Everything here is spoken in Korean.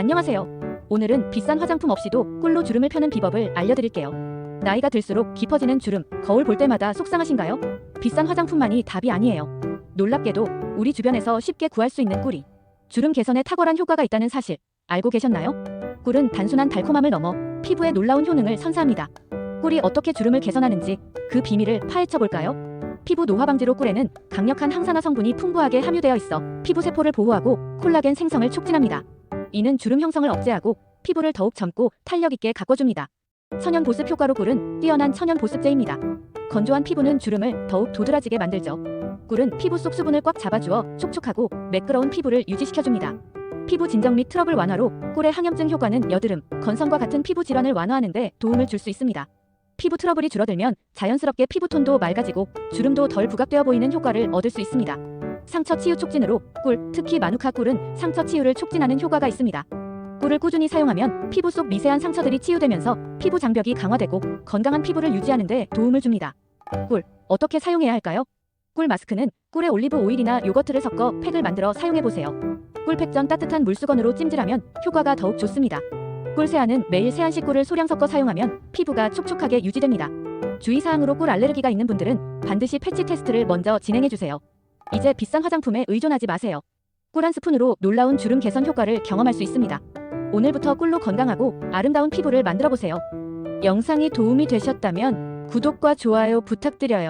안녕하세요. 오늘은 비싼 화장품 없이도 꿀로 주름을 펴는 비법을 알려드릴게요. 나이가 들수록 깊어지는 주름, 거울 볼 때마다 속상하신가요? 비싼 화장품만이 답이 아니에요. 놀랍게도 우리 주변에서 쉽게 구할 수 있는 꿀이 주름 개선에 탁월한 효과가 있다는 사실 알고 계셨나요? 꿀은 단순한 달콤함을 넘어 피부에 놀라운 효능을 선사합니다. 꿀이 어떻게 주름을 개선하는지 그 비밀을 파헤쳐 볼까요? 피부 노화 방지로 꿀에는 강력한 항산화 성분이 풍부하게 함유되어 있어 피부 세포를 보호하고 콜라겐 생성을 촉진합니다. 이는 주름 형성을 억제하고 피부를 더욱 젊고 탄력 있게 가꿔줍니다. 천연 보습 효과로 꿀은 뛰어난 천연 보습제입니다. 건조한 피부는 주름을 더욱 도드라지게 만들죠. 꿀은 피부 속 수분을 꽉 잡아주어 촉촉하고 매끄러운 피부를 유지시켜줍니다. 피부 진정 및 트러블 완화로 꿀의 항염증 효과는 여드름, 건성과 같은 피부 질환을 완화하는 데 도움을 줄 수 있습니다. 피부 트러블이 줄어들면 자연스럽게 피부톤도 맑아지고 주름도 덜 부각되어 보이는 효과를 얻을 수 있습니다. 상처 치유 촉진으로 꿀, 특히 마누카 꿀은 상처 치유를 촉진하는 효과가 있습니다. 꿀을 꾸준히 사용하면 피부 속 미세한 상처들이 치유되면서 피부 장벽이 강화되고 건강한 피부를 유지하는 데 도움을 줍니다. 꿀, 어떻게 사용해야 할까요? 꿀 마스크는 꿀에 올리브 오일이나 요거트를 섞어 팩을 만들어 사용해 보세요. 꿀팩 전 따뜻한 물수건으로 찜질하면 효과가 더욱 좋습니다. 꿀 세안은 매일 세안식 꿀을 소량 섞어 사용하면 피부가 촉촉하게 유지됩니다. 주의사항으로 꿀 알레르기가 있는 분들은 반드시 패치 테스트를 먼저 진행해 주세요. 이제 비싼 화장품에 의존하지 마세요. 꿀 한 스푼으로 놀라운 주름 개선 효과를 경험할 수 있습니다. 오늘부터 꿀로 건강하고 아름다운 피부를 만들어 보세요. 영상이 도움이 되셨다면 구독과 좋아요 부탁드려요.